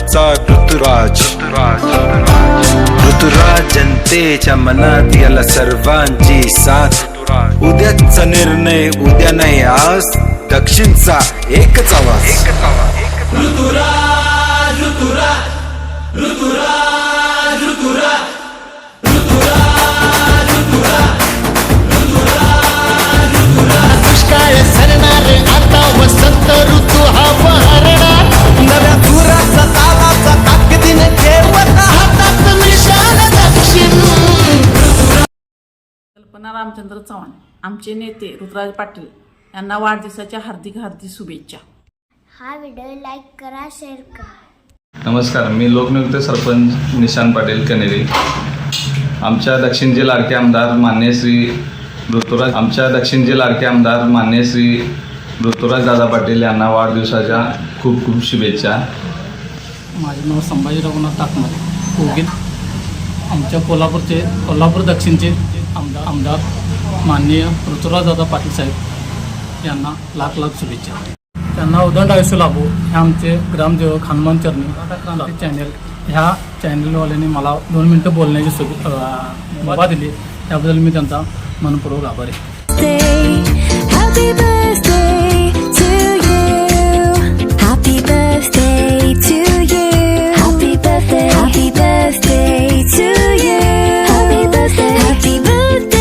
नावाचा ऋतुराज। ऋतुराज जनतेच्या मनात याला सर्वांची साथ। उद्याचा निर्णय उद्या नाही आज दक्षिणचा एकच आवाज। दुष्काळ कल्पना रामचंद्र चव्हाण आमचे नेते ऋतुराज पाटील यांना वाढदिवसाच्या हार्दिक हार्दिक शुभेच्छा. हा व्हिडिओ लाईक करा शेअर करा. नमस्कार मी लोकनियुक्त सरपंच निशांत पाटील कनेरी. आमच्या दक्षिणचे लाडके आमदार मान्य श्री ऋतुराज आमच्या दक्षिणचे लाडके आमदार मान्य श्री ऋतुराज दादा पाटील यांना वाढदिवसाच्या खूप खूप शुभेच्छा. माझे नाव संभाजी रघुनाथ ताकमारे कोगिल. आमच्या कोल्हापूरचे कोल्हापूर दक्षिणचे आमदार आमदार माननीय ऋतुराजदादा पाटील साहेब यांना लाख लाख शुभेच्छा. त्यांना उदंड आयुष्य लाभो हे आमचे ग्रामदेवक हनुमान चरणी क्रांती चॅनल ह्या चॅनलवाल्यांनी मला दोन मिनटं बोलण्याची सुवि मुभा दिली. त्याबद्दल मी त्यांचा मनपूर्वक आभारी आहे.